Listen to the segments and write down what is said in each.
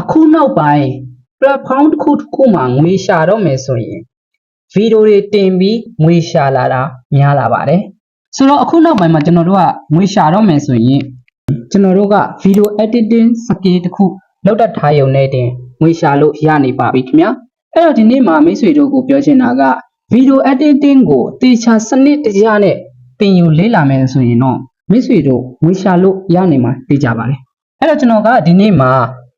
အခုနောက်ပိုင်း platform တစ်ခုတစ်ခုမှာငွေရှာတော့မယ်ဆိုရင်ဗီဒီယိုတွေတင်ပြီးငွေရှာလာတာများလာပါတယ်ဆိုတော့အခုနောက်ပိုင်းမှာကျွန်တော်တို့ကငွေရှာတော့မယ်ဆိုရင်ကျွန်တော်တို့က video editing skill တစ်ခုလောက်တတ်ထားရုံနဲ့တင်ငွေရှာလို့ရနေပါပြီခင်ဗျာအဲ့တော့ဒီနေ့မှာမိတ်ဆွေတို့ကိုပြောချင်တာက video editing ကိုတေချာစနစ်တကျနဲ့သင်ယူလေ့လာမယ်ဆိုရင်တော့မိတ်ဆွေတို့ငွေရှာလို့ရနေမှာသိကြပါတယ်အဲ့တော့ကျွန်တော်ကဒီနေ့မှာ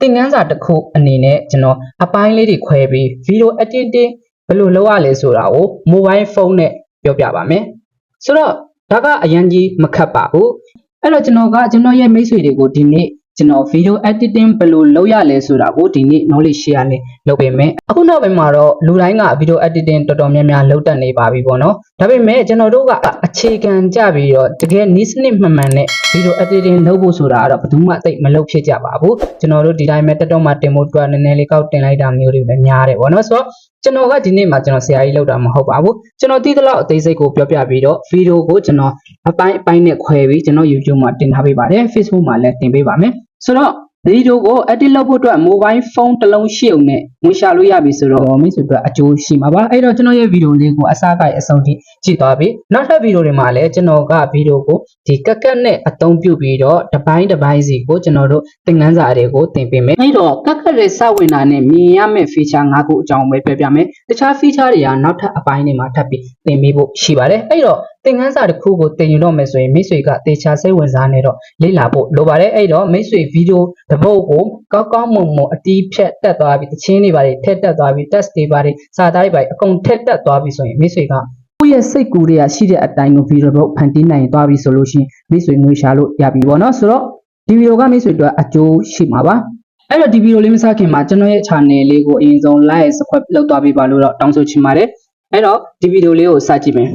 သင်ခန်းစာတစ်ခုအနေနဲ့ကျွန်တော်အပိုင်းလေးတွေခွဲပြီး video editing ဘယ်လိုလုပ်ရလဲဆိုတာကို mobile phone နဲ့ပြောပြပါမယ်။ဆိုတော့ဒါကအရင်ကြီးမခတ်ပါဘူး။အဲ့တော့ကျွန်တော်ကကျွန်တော်ရဲ့မိတ်ဆွေတွေကိုဒီနေ့ ကျွန်တော် video editing ဘယ်လိုလုပ်ရလဲဆိုတာကိုဒီနေ့ knowledge share လေးလုပ်ပေးမယ်။အခုနောက်ပိုင်းမှာတော့လူတိုင်းက video editing တော်တော်များများလုပ်တတ်နေပါပြီပေါ့နော်။ဒါပေမဲ့ကျွန်တော်တို့ကအခြေခံကြပြီးတော့တကယ်နည်းစနစ်မှန်မှန်နဲ့ video editing လုပ်ဖို့ဆိုတာကတော့ဘယ်သူမှသိမလုပ်ဖြစ်ကြပါဘူးကျွန်တော်တို့ဒီတိုင်းပဲတက်တော့မှတင်ဖို့အတွက်နည်းနည်းလေးကောက်တင်လိုက်တာမျိုးတွေပဲများတယ်ဗောနော်ဆိုတော့ ကျွန်တော်ကဒီနေ့မှာကျွန်တော်ဆရာကြီးလောက်တာမဟုတ်ပါဘူးကျွန်တော်သိသလောက်အသေးစိတ်ကိုပြောပြပြီးတော့ဗီဒီယိုကိုကျွန်တော်အပိုင်းအပိုင်းနဲ့ခွဲပြီးကျွန်တော် YouTube မှာတင်ထားပေးပါတယ် Facebook မှာလည်းတင်ပေးပါမယ်ဆိုတော့ဗီ ဒီယိုကို edit လုပ်ဖို့အတွက် mobile phone တစ်လုံးရှိုံနဲ့ဝင်ရှာလို့ရပြီဆိုတော့မိတ်ဆွေတို့အကျိုးရှိမှာပါအဲ့တော့ကျွန်တော်ရဲ့ဗီဒီယိုလေးကိုအစားကိုက်အဆုံးထိကြည့်သွားပြီနောက်ထပ်ဗီဒီယိုတွေမှာလည်းကျွန်တော်ကဗီဒီယိုကိုဒီကက်ကက်နဲ့အသုံးပြုပြီးတော့တစ်ပိုင်းတစ်ပိုင်းစီကိုကျွန်တော်တို့သင်ခန်းစာတွေကိုသင်ပေးမယ်အဲ့တော့ကက်ကက်တွေစဝင်တာနဲ့မြင်ရမယ့် feature ၅ခုအကြောင်းပဲပြောပြမယ်တခြား feature တွေကနောက်ထပ်အပိုင်းတွေမှာထပ်ပြီးသင်ပေးဖို့ရှိပါတယ်အဲ့တော့ သင်ခန်းစာတစ်ခုကိုသင်ယူတော့မယ်ဆိုရင်မိတ်ဆွေကတေချာစိတ်ဝင်စားနေတော့လေ့လာဖို့လိုပါတယ်အဲ့တော့မိတ်ဆွေဗီဒီယိုတစ်ပုဒ်ကိုကောက်ကောက်မွန်မွန်အတီးဖြတ်တက်သွားပြီးတချင်းတွေပါတယ်ထက်တက်သွားပြီး test တွေပါတယ်စာသားတွေပါတယ်အကုန်ထက်တက်သွားပြီးဆိုရင်မိတ်ဆွေကကိုယ့်ရဲ့စိတ်ကူးတွေကရှိတဲ့အတိုင်းကိုဗီဒီယိုပုတ်ဖန်တီးနိုင်သွားပြီဆိုလို့ရှိရင်မိတ်ဆွေငွေရှာလို့ရပြီပေါ့နော်ဆိုတော့ဒီဗီဒီယိုကမိတ်ဆွေတို့အကျိုးရှိမှာပါအဲ့တော့ဒီဗီဒီယိုလေးမစခင်မှာကျွန်တော်ရဲ့ channel လေးကိုအရင်ဆုံး like subscribe လုပ်သွားပေးပါလို့တော့တောင်းဆိုချင်ပါတယ်အဲ့တော့ဒီဗီဒီယိုလေးကိုစကြည့်မယ်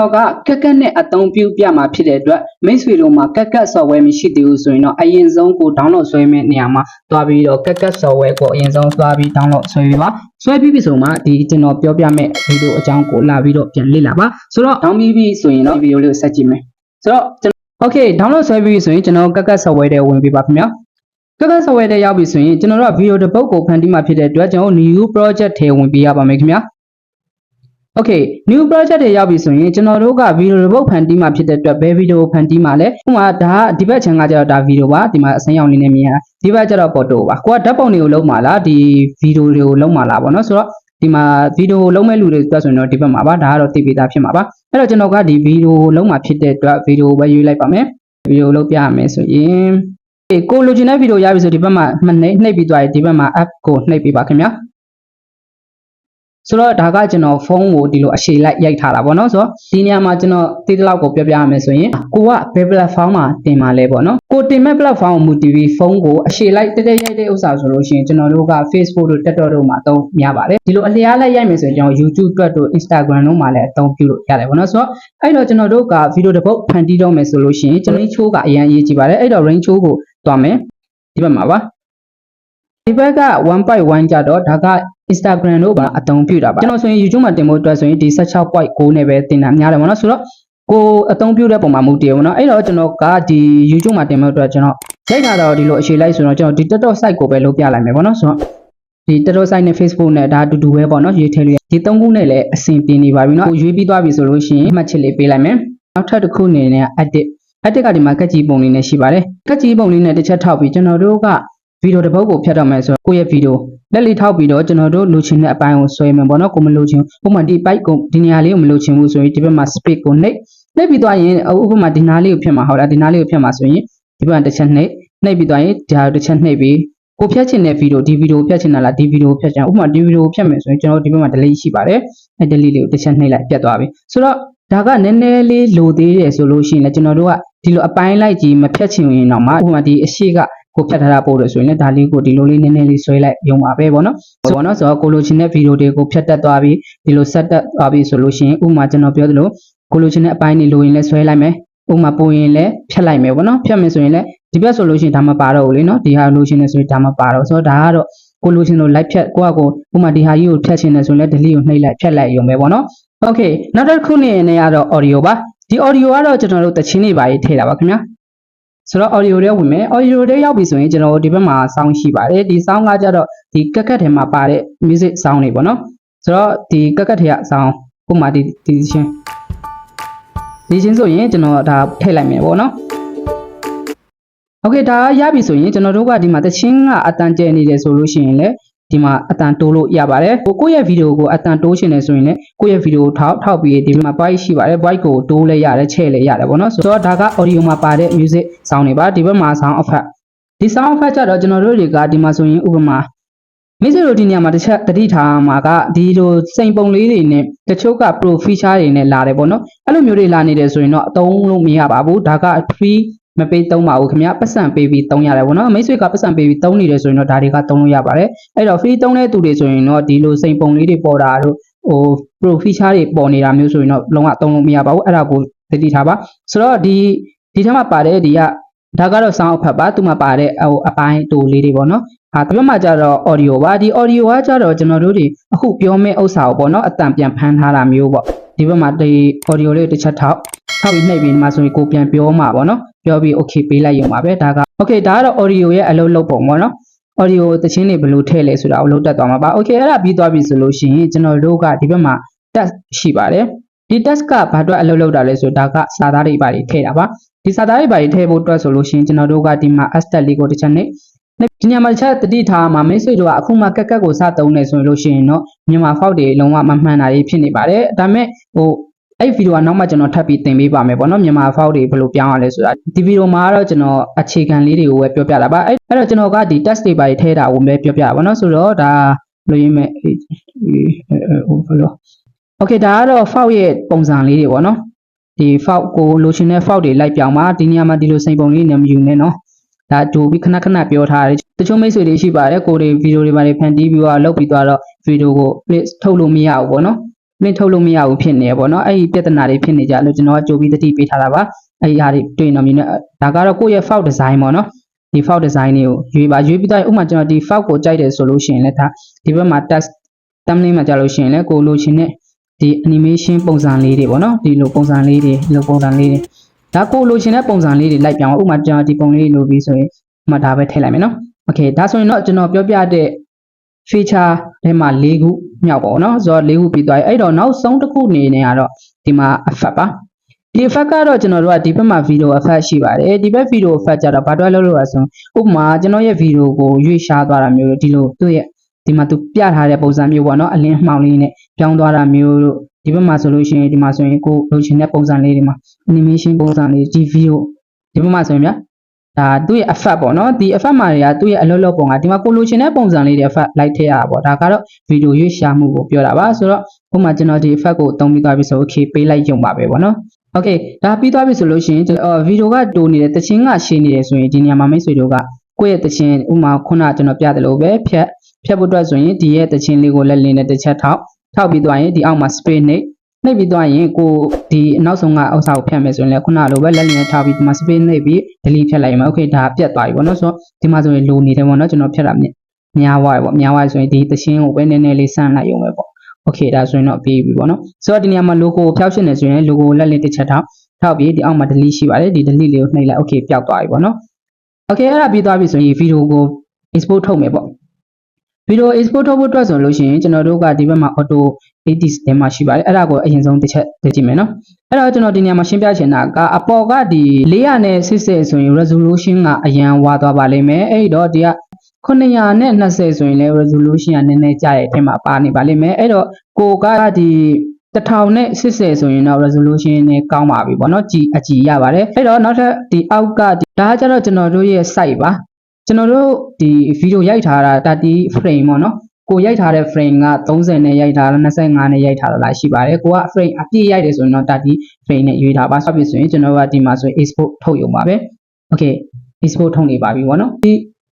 တော်ကကက်ကက်နဲ့အသုံးပြုပြမှာဖြစ်တဲ့အတွက်မိတ်ဆွေတို့မှာကက်ကက် software မရှိသေးဘူးဆိုရင်တော့အရင်ဆုံးကို download ဆွဲမယ့်နေရာမှာသွားပြီးတော့ကက်ကက် software ကိုအရင်ဆုံးသွားပြီး download ဆွဲပြီးပါဆွဲပြီးပြီဆိုမှဒီကျွန်တော်ပြောပြမယ့်ဗီဒီယိုအကြောင်းကိုလာပြီးတော့ပြန်လေ့လာပါဆိုတော့ down ပြီးပြီဆိုရင်တော့ဒီဗီဒီယိုလေးကိုဆက်ကြည့်မယ်ဆိုတော့ကျွန်တော် okay download ဆွဲပြီးပြီဆိုရင်ကျွန်တော်ကက်ကက် software တွေဝင်ပြီးပါခင်ဗျာကက်ကက် software တွေရောက်ပြီဆိုရင်ကျွန်တော်တို့ကဗီဒီယိုတစ်ပုဒ်ကိုဖန်တီးမှာဖြစ်တဲ့အတွက်ကျွန်တော် new project ထဲဝင်ပြီးရပါမယ်ခင်ဗျာ Okay new project တွေရောက်ပြီဆိုရင်ကျွန်တော်တို့ကဗီဒီယိုတစ်ပုတ်ဖန်တီးမှာဖြစ်တဲ့အတွက်ဘယ်ဗီဒီယိုဖန်တီးမှာလဲဥပမာဒါကဒီဘက်ချန်ကကျတော့ဒါဗီဒီယိုပါဒီမှာအစင်းရောင်လေးနဲ့မြင်ရဒီဘက်ကျတော့ပေါ်တိုပါကိုကဓာတ်ပုံတွေကိုလုံးမှာလားဒီဗီဒီယိုတွေကိုလုံးမှာလားပေါ့နော်ဆိုတော့ဒီမှာဗီဒီယိုလုံးမဲ့လူတွေအတွက်ဆိုရင်တော့ဒီဘက်မှာပါဒါကတော့သိပြီးသားဖြစ်မှာပါအဲ့တော့ကျွန်တော်ကဒီဗီဒီယိုလုံးမှာဖြစ်တဲ့အတွက်ဗီဒီယိုပဲရွေးလိုက်ပါမယ်ဗီဒီယိုလုံးပြရမယ်ဆိုရင်အေးကိုလိုချင်တဲ့ဗီဒီယိုရပြီဆိုဒီဘက်မှာမှနှိပ်နှိပ်ပြီးသွားရင်ဒီဘက်မှာ app ကိုနှိပ်ပြီးပါခင်ဗျာ ဆိုတော့ဒါကကျွန်တော်ဖုန်းကိုဒီလိုအရှိလိုက်ရိုက်ထားတာပေါ့နော်ဆိုတော့ဒီနေရာမှာကျွန်တော်တိတိလောက်ကိုပြောပြရမယ်ဆိုရင်ကိုကဘယ် platform မှာတင်มาလဲပေါ့နော်ကိုတင်မဲ့ platform ကိုမူတည်ပြီးဖုန်းကိုအရှိလိုက်တက်တက်ရိုက်တဲ့ဥစ္စာဆိုလို့ရှိရင်ကျွန်တော်တို့က Facebook တို့ TikTok တို့မှာအသုံးများပါတယ်ဒီလိုအလျားလိုက်ရိုက်မယ်ဆိုရင်ကျွန်တော် YouTube အတွက်တို့ Instagram တို့မှာလည်းအသုံးပြုလို့ရတယ်ပေါ့နော်ဆိုတော့အဲ့တော့ကျွန်တော်တို့ကဗီဒီယိုတစ်ပုတ်ဖန်တီးတော့မယ်ဆိုလို့ရှိရင်ကျွန်တော်ချိုးကအရင်ရေးကြည့်ပါတယ်အဲ့တော့ range ချိုးကိုသွားမယ်ဒီဘက်မှာပါဒီဘက်က1.1ကြတော့ဒါက Instagram တို့ပါအသုံးပြုတာပါကျွန်တော်ဆိုရင် YouTube မှာတင်ဖို့အတွက်ဆိုရင်ဒီ16.9နဲ့ပဲတင်တာများတယ်ပေါ့နော်ဆိုတော့ကိုအသုံးပြုတဲ့ပုံမှာမူတည်ပေါ့နော်အဲ့တော့ကျွန်တော်ကဒီ YouTube မှာတင်ဖို့အတွက်ကျွန်တော်ရိုက်တာတော့ဒီလိုအခြေလိုက်ဆိုတော့ကျွန်တော်ဒီ TikTok site ကိုပဲလုပ်ပြလိုက်မယ်ပေါ့နော်ဆိုတော့ဒီ TikTok site နဲ့ Facebook နဲ့ဒါအတူတူပဲပေါ့နော်ရေးထည့်လို့ဒီ၃ခုနဲ့လည်းအဆင်ပြေနေပါပြီနော်ကိုရွေးပြီးသွားပြီဆိုလို့ရှိရင်မှတ်ချက်လေးပေးလိုက်မယ်နောက်ထပ်တစ်ခုအနေနဲ့ edit edit ကဒီမှာကက်ကြီးပုံလေးနဲ့ရှိပါတယ်ကက်ကြီးပုံလေးနဲ့တစ်ချက်ထောက်ပြီးကျွန်တော်တို့ကဗီဒီယိုတစ်ပုဒ်ကိုဖြတ်တော့မယ်ဆိုတော့ကိုယ့်ရဲ့ဗီဒီယို လက်လေးထောက်ပြီးတော့ကျွန်တော်တို့လိုချင်တဲ့အပိုင်းကိုဆွဲမယ်ပေါ့နော်ကိုမလိုချင်ဥပမာဒီ byte ကိုဒီနေရာလေးကိုမလိုချင်ဘူးဆိုရင်ဒီဘက်မှာ speed ကိုနှိပ်နှိပ်ပြီးသွားရင်ဥပမာဒီနားလေးကိုဖြတ်မှာဟုတ်လားဒီနားလေးကိုဖြတ်မှာဆိုရင်ဒီဘက်တစ်ချက်နှိပ်နှိပ်ပြီးသွားရင်ဒါတစ်ချက်နှိပ်ပြီးကိုဖြတ်ချင်တဲ့ဗီဒီယိုဒီဗီဒီယိုဖြတ်ချင်တာလားဒီဗီဒီယိုဖြတ်ချင်ဥပမာဒီဗီဒီယိုဖြတ်မယ်ဆိုရင်ကျွန်တော်ဒီဘက်မှာ delete ရှိပါတယ်အဲ delete လေးကိုတစ်ချက်နှိပ်လိုက်ပြတ်သွားပြီဆိုတော့ဒါကနည်းနည်းလေးလိုသေးတယ်ဆိုလို့ရှိရင်လည်းကျွန်တော်တို့ကဒီလိုအပိုင်းလိုက်ကြီးမဖြတ်ချင်ရင်တော့မှဥပမာဒီအရှိက ကိုဖြတ်ထားတာပို့လို့ဆိုရင်လည်းဒါလေးကိုဒီလိုလေးနည်းနည်းလေးဆွဲလိုက်ရုံပါပဲဗောနော်ဆိုတော့နော်ဆိုတော့ကိုလိုချင်တဲ့ဗီဒီယိုတွေကိုဖြတ်တက်သွားပြီးဒီလိုဆက်တက်သွားပြီးဆိုလို့ရှိရင်ဥပမာကျွန်တော်ပြောသလိုကိုလိုချင်တဲ့အပိုင်းတွေလိုရင်လည်းဆွဲလိုက်မယ်ဥပမာပို့ရင်လည်းဖြတ်လိုက်မယ်ဗောနော်ဖြတ်မယ်ဆိုရင်လည်းဒီဘက်ဆိုလို့ရှိရင်ဒါမပါတော့ဘူးလေနော်ဒီဟာလိုချင်တယ်ဆိုရင်ဒါမပါတော့ဆိုတော့ဒါကတော့ကိုလိုချင်လို့ live ဖြတ်ကိုကကိုဥပမာဒီဟာကြီးကိုဖြတ်ချင်တယ်ဆိုရင်လည်း delete ကိုနှိပ်လိုက်ဖြတ်လိုက်ရုံပဲပေါ့နော် okay နောက်တစ်ခုနေနေရတော့ audio ပါဒီ audio ကတော့ကျွန်တော်တို့တချင်းတွေပါရေးထည့်တာပါခင်ဗျာ ဆိုတော့ audio တွေဝင်မယ် audio တွေရောက်ပြီဆိုရင်ကျွန်တော်တို့ဒီဘက်မှာ sound ရှိပါတယ်ဒီ sound ကကြတော့ဒီကက်ကက်ထဲမှာပါတဲ့ music sound တွေပေါ့နော်ဆိုတော့ဒီကက်ကက်ထဲက sound ဥပမာဒီဒီချင်းဒီချင်းဆိုရင်ကျွန်တော်ဒါထည့်လိုက်မယ်ပေါ့နော် โอเคဒါရပြီဆိုရင်ကျွန်တော်တို့ကဒီမှာတချင်းကအတန်ကျဲနေတယ်ဆိုလို့ရှိရင်လည်း ဒီမှာအတန်တိုးလို့ရပါတယ်ကိုကိုယ့်ရဲ့ဗီဒီယိုကိုအတန်တိုးရှင်နေဆိုရင်လည်းကိုယ့်ရဲ့ဗီဒီယိုထောက်ထောက်ပြီးဒီမှာ byte ရှိပါတယ် byte ကိုတိုးလဲရတယ်ချဲ့လဲရတယ်ပေါ့နော်ဆိုတော့ဒါက audio မှာပါတဲ့ music sound တွေပါဒီဘက်မှာ sound effect ဒီ sound effect ကြတော့ကျွန်တော်တို့တွေကဒီမှာဆိုရင်ဥပမာမိစေတို့ဒီနေရာမှာတစ်ချက်တတိထားမှာကဒီလိုစိန်ပုံလေးတွေနဲ့တချို့က pro feature တွေနဲ့လာတယ်ပေါ့နော်အဲ့လိုမျိုးတွေလာနေတယ်ဆိုရင်တော့အသုံးလို့မရပါဘူးဒါက free မပေးသုံးပါဘူးခင်ဗျာပတ်စံပေးပြီးသုံးရတယ်ပေါ့နော်မိတ်ဆွေကပတ်စံပေးပြီးသုံးနေတယ်ဆိုရင်တော့ဒါတွေကသုံးလို့ရပါတယ်အဲ့တော့ free သုံးတဲ့သူတွေဆိုရင်တော့ဒီလိုစိန်ပုံလေးတွေပေါ်တာတို့ဟို pro feature တွေပေါ်နေတာမျိုးဆိုရင်တော့လုံးဝသုံးလို့မရပါဘူးအဲ့ဒါကိုသတိထားပါဆိုတော့ဒီဒီထဲမှာပါတယ်ဒီကဒါကတော့ sound effect ပါသူမှာပါတဲ့ဟိုအပိုင်းတူလေးတွေပေါ့နော်ဟာဒီဘက်မှာကျတော့ audio ပါဒီ audio ကကျတော့ကျွန်တော်တို့တွေအခုပြောမယ့်ဥစ္စာကိုပေါ့နော်အတန်ပြန်ဖမ်းထားတာမျိုးပေါ့ဒီဘက်မှာဒီ audio လေးကိုတစ်ချက်ထောက်ထောက်ပြီးနှိပ်ပြီးဒီမှာဆိုရင်ကိုပြန်ပြောမှာပေါ့နော် ပြောပြီး okay ပေးလိုက်ရုံပါပဲဒါက okay ဒါကတော့ audio ရဲ့အလုပ်လုပ်ပုံပေါ့နော် audio သချင်းတွေဘယ်လိုထည့်လဲဆိုတာကိုလုပ်တတ်သွားမှာပါ okay အဲ့ဒါပြီးသွားပြီဆိုလို့ရှိရင်ကျွန်တော်တို့ကဒီဘက်မှာ test ရှိပါတယ်ဒီ test ကဘာအတွက်အလုပ်လုပ်တာလဲဆိုတော့ဒါကစာသားတွေပါတွေထည့်တာပါဒီစာသားတွေပါတွေထည့်ဖို့အတွက်ဆိုလို့ရှိရင်ကျွန်တော်တို့ကဒီမှာ hashtag လေးကိုတစ်ချက်နဲ့ဒီညမှာတစ်ချက်တတိထားမှာမိတ်ဆွေတို့ကအခုမှကက်ကက်ကိုစသုံးနေဆိုလို့ရှိရင်တော့မြန်မာဖောက်တွေလုံးဝမမှန်တာတွေဖြစ်နေပါတယ်ဒါပေမဲ့ဟို အဲ့ဗီဒီယိုကနောက်မှကျွန်တော်ထပ်ပြီးသင်ပေးပါမယ်ပေါ့နော်မြန်မာဖောက်တွေဘယ်လိုပြောင်းရလဲဆိုတာဒီဗီဒီယိုမှာတော့ကျွန်တော်အခြေခံလေးတွေကိုပဲပြောပြတာပါအဲ့အဲ့တော့ကျွန်တော်ကဒီ test တွေပါတွေထည့်တာကိုပဲပြောပြတာပေါ့နော်ဆိုတော့ဒါလိုရင်းမဲ့ဟိုဘယ်လို Okay ဒါကတော့ file ရဲ့ပုံစံလေးတွေပေါ့နော်ဒီ file ကိုလိုချင်တဲ့ file တွေလိုက်ပြောင်းပါဒီနေရာမှာဒီလိုစိန်ပုံလေးနဲ့မယူနဲ့နော်ဒါတူပြီးခဏခဏပြောထားတယ်တချို့မိတ်ဆွေတွေရှိပါတယ်ကိုတွေဗီဒီယိုတွေပါတွေဖန်တီးပြီးတော့လုပ်ပြီးသွားတော့ဗီဒီယိုကို play ထုတ်လို့မရဘူးပေါ့နော် play ထုတ်လို့မရဘူးဖြစ်နေရပေါ့နော်အဲ့ဒီပြဿနာတွေဖြစ်နေကြလို့ကျွန်တော်ကကြိုပြီးသတိပေးထားတာပါအဲ့ဒီဟာတွေတွေ့နေမြင်နေဒါကတော့ကိုယ့်ရဲ့ file design ပေါ့နော်ဒီ file design တွေကိုရွေးပါရွေးပြီးတော့ဥပမာကျွန်တော်ဒီ file ကိုကြိုက်တယ်ဆိုလို့ရှိရင်လည်းဒါဒီဘက်မှာ text thumbnail မှာကြာလို့ရှိရင်လည်းကိုလိုချင်တဲ့ဒီ animation ပုံစံလေးတွေပေါ့နော်ဒီလိုပုံစံလေးတွေဒီလိုပုံစံလေးတွေဒါကိုလိုချင်တဲ့ပုံစံလေးတွေလိုက်ပြောင်းဥပမာကျွန်တော်ဒီပုံလေးလိုပြီးဆိုရင်ဥပမာဒါပဲထည့်လိုက်မယ်နော် okay ဒါဆိုရင်တော့ကျွန်တော်ပြောပြတဲ့ feature ထဲမှာ၄ခုမြောက်ပေါ့နော်ဆိုတော့၄ခုပြီးသွားပြီအဲ့တော့နောက်ဆုံးတစ်ခုအနေနဲ့ကတော့ဒီမှာ effect ပါဒီ effect ကတော့ကျွန်တော်တို့ကဒီဘက်မှာ video effect ရှိပါတယ်ဒီဘက် video effect ကြတော့ဘာတွဲလုပ်လို့လဲဆိုဥပမာကျွန်တော်ရဲ့ video ကိုရွေ့ရှားသွားတာမျိုးဒီလိုသူ့ရဲ့ဒီမှာသူပြထားတဲ့ပုံစံမျိုးပေါ့နော်အလင်းမှောင်လေးနဲ့ပြောင်းသွားတာမျိုးတို့ဒီဘက်မှာဆိုလို့ရှိရင်ဒီမှာဆိုရင်ကိုလိုချင်တဲ့ပုံစံလေးတွေမှာ animation ပုံစံလေးဒီ video ဒီဘက်မှာဆိုရင်ဗျာ ဒါသူ့ရဲ့ effect ပေါ့နော်ဒီ effect မှာတွေကသူ့ရဲ့အလုပ်လုပ်ပုံကဒီမှာကိုလိုချင်တဲ့ပုံစံလေးတွေ effect လိုက်ထည့်ရတာပေါ့ဒါကတော့ video ရွေ့ရှားမှုကိုပြောတာပါဆိုတော့ဥပမာကျွန်တော်ဒီ effect ကိုအသုံးပြီးသွားပြီဆို okay ပေးလိုက်ရုံပါပဲပေါ့နော် okay ဒါပြီးသွားပြီဆိုလို့ရှိရင်အော်ဗီဒီယိုကတိုးနေတယ်တချင်းကရှင်းနေတယ်ဆိုရင်ဒီနေရာမှာမိတ်ဆွေတို့ကကိုယ့်ရဲ့တချင်းဥမာခုနကျွန်တော်ပြတယ်လို့ပဲဖြတ်ဖြတ်ဖို့အတွက်ဆိုရင်ဒီရဲ့တချင်းလေးကိုလက်လင်းနဲ့တစ်ချက်ထောက်ထောက်ပြီးသွားရင်ဒီအောက်မှာ space နှိပ် နှိပ်ပြီးသွားရင်ကိုဒီအနောက်ဆုံးကအောက်စာကိုဖြတ်မယ်ဆိုရင်လည်းခုနလိုပဲလက်လင်းနဲ့ထောက်ပြီးဒီမှာ space နှိပ်ပြီး delete ဖြတ်လိုက်ရင် okay ဒါပြတ်သွားပြီပေါ့နော်ဆိုတော့ဒီမှာဆိုရင်လိုနေတယ်ပေါ့နော်ကျွန်တော်ဖြတ်တာမြင်များသွားပြီပေါ့များသွားပြီဆိုရင်ဒီတချင်းကိုပဲနည်းနည်းလေးဆန့်လိုက်ရုံပဲပေါ့ okay ဒါဆိုရင်တော့ပြီးပြီပေါ့နော်ဆိုတော့ဒီနေရာမှာ logo ကိုဖျောက်ရှင်းနေဆိုရင် logo ကိုလက်လင်းတစ်ချက်ထောက်ထောက်ပြီးဒီအောက်မှာ delete ရှိပါတယ်ဒီ delete လေးကိုနှိပ်လိုက် okay ပျောက်သွားပြီပေါ့နော် okay အဲ့ဒါပြီးသွားပြီဆိုရင် video ကို export ထုတ်မယ်ပေါ့ video export ထုတ်ဖို့အတွက်ဆိုလို့ရှိရင်ကျွန်တော်တို့ကဒီဘက်မှာ auto edit ထဲမှာရှိပါတယ်အဲ့ဒါကိုအရင်ဆုံးတစ်ချက်သိကြည့်မယ်နော်အဲ့တော့ကျွန်တော်ဒီနေရာမှာရှင်းပြချင်တာကအပေါ်ကဒီ400နဲ့80ဆိုရင် resolution ကအရန်ဝါသွားပါလိမ့်မယ်အဲ့တော့ဒီက900နဲ့20ဆိုရင်လည်း resolution ကနည်းနည်းကျတဲ့အထက်မှာပါနေပါလိမ့်မယ်အဲ့တော့ကိုကဒီ1000နဲ့80ဆိုရင်တော့ resolution နဲ့ကောင်းပါပြီပေါ့နော်ကြည်အကြည်ရပါတယ်အဲ့တော့နောက်ထပ်ဒီအောက်ကဒီဒါကကျတော့ကျွန်တော်တို့ရဲ့ site ပါ ကျွန်တော်တို့ဒီဗီဒီယိုရိုက်ထားတာ30 frame ပေါ့နော်ကိုရိုက်ထားတဲ့ frame က30နဲ့ရိုက်ထားတာ25နဲ့ရိုက်ထားတာလားရှိပါတယ်ကိုက frame အပြည့်ရိုက်တယ်ဆိုရင်တော့30 frame နဲ့ရွေးထားပါဆိုပြီးဆိုရင်ကျွန်တော်ကဒီမှာဆိုရင် export ထုတ်ရုံပါပဲ okay export ထုတ်နေပါပြီပေါ့နော်ဒီ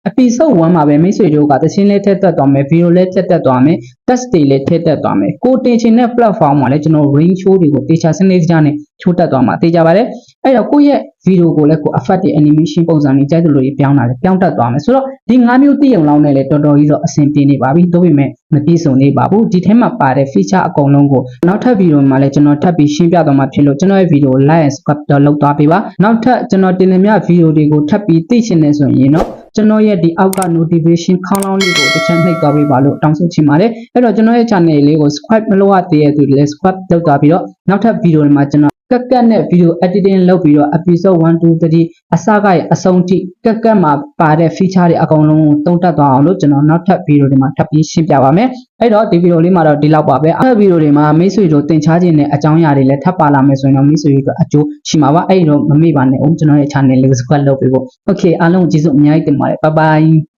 episode 1မှာပဲမိတ်ဆွေတို့ကသချင်းလေးထည့်သက်သွားမယ် video လေးထည့်သက်သွားမယ် test တွေလည်းထည့်သက်သွားမယ်ကိုတင်ချင်တဲ့ platform မှာလည်းကျွန်တော် range show တွေကိုတေချာစနစ်တကျနဲ့ချိုးတက်သွားမှာတေချာပါတယ် အဲ့တော့ကိုယ့်ရဲ့ဗီဒီယိုကိုလည်းကို effect တွေ animation ပုံစံတွေကြိုက်သလိုတွေပြောင်းတာလေပြောင်းတတ်သွားမယ်ဆိုတော့ဒီ၅မျိုးသိအောင်လောက်နဲ့လည်းတော်တော်ကြီးတော့အဆင်ပြေနေပါပြီဒါပေမဲ့မပြည့်စုံနေပါဘူးဒီထဲမှာပါတဲ့ feature အကုန်လုံးကိုနောက်ထပ်ဗီဒီယိုမှာလည်းကျွန်တော်ထပ်ပြီးရှင်းပြသွားမှာဖြစ်လို့ကျွန်တော်ရဲ့ဗီဒီယို like and subscribe တော့လုပ်သွားပေးပါနောက်ထပ်ကျွန်တော်တင်နေမြဗီဒီယိုတွေကိုထပ်ပြီးသိချင်နေဆိုရင်တော့ကျွန်တော်ရဲ့ဒီအောက်က notification ခေါင်းလောင်းလေးကိုတစ်ချက်နှိပ်သွားပေးပါလို့တောင်းဆိုချင်ပါတယ်အဲ့တော့ကျွန်တော်ရဲ့ channel လေးကို subscribe မလုပ်ရသေးတဲ့သူတွေလည်း subscribe လုပ်သွားပြီးတော့နောက်ထပ်ဗီဒီယိုတွေမှာကျွန်တော် ကက်ကက်နဲ့ video editing လုပ်ပြီးတော့ episode 1 2 3အစကရအဆုံးထိကက်ကက်မှာပါတဲ့ feature တွေအကုန်လုံးကိုတုံးတက်သွားအောင်လို့ကျွန်တော်နောက်ထပ်ဗီဒီယိုတွေမှာထပ်ပြီးရှင်းပြပါမယ်အဲ့တော့ဒီဗီဒီယိုလေးမှာတော့ဒီလောက်ပါပဲအဲ့ဒီဗီဒီယိုတွေမှာမိတ်ဆွေတို့သင်ချခြင်းတဲ့အကြောင်းအရာတွေလည်းထပ်ပါလာမယ်ဆိုရင်တော့မိတ်ဆွေတို့အကျိုးရှိမှာပါအဲ့ဒီတော့မမေ့ပါနဲ့ဦးကျွန်တော်ရဲ့ channel လေးကို subscribe လုပ်ပေးဖို့ okay အားလုံးကိုကျေးဇူးအများကြီးတင်ပါတယ် bye bye